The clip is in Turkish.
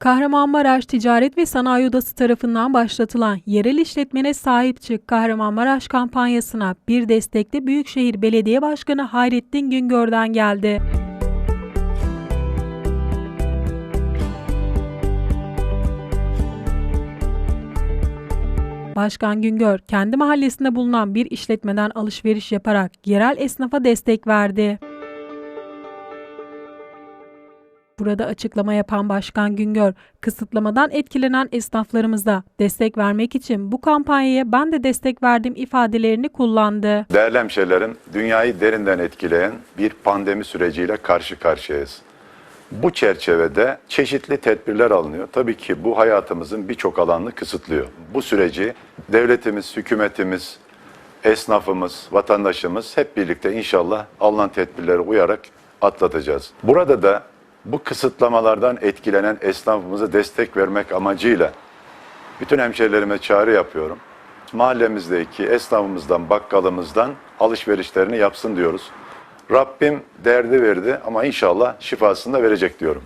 Kahramanmaraş Ticaret ve Sanayi Odası tarafından başlatılan Yerel İşletmene Sahip Çık Kahramanmaraş kampanyasına bir destekte Büyükşehir Belediye Başkanı Hayrettin Güngör'den geldi. Başkan Güngör, kendi mahallesinde bulunan bir işletmeden alışveriş yaparak yerel esnafa destek verdi. Burada açıklama yapan Başkan Güngör, kısıtlamadan etkilenen esnaflarımıza destek vermek için bu kampanyaya ben de destek verdim ifadelerini kullandı. Değerli hemşehrilerim, dünyayı derinden etkileyen bir pandemi süreciyle karşı karşıyayız. Bu çerçevede çeşitli tedbirler alınıyor. Tabii ki bu hayatımızın birçok alanını kısıtlıyor. Bu süreci devletimiz, hükümetimiz, esnafımız, vatandaşımız hep birlikte inşallah alınan tedbirlere uyarak atlatacağız. Burada da bu kısıtlamalardan etkilenen esnafımıza destek vermek amacıyla bütün hemşehrilerime çağrı yapıyorum. Mahallemizdeki esnafımızdan, bakkalımızdan alışverişlerini yapsın diyoruz. Rabbim derdi verdi ama inşallah şifasını da verecek diyorum.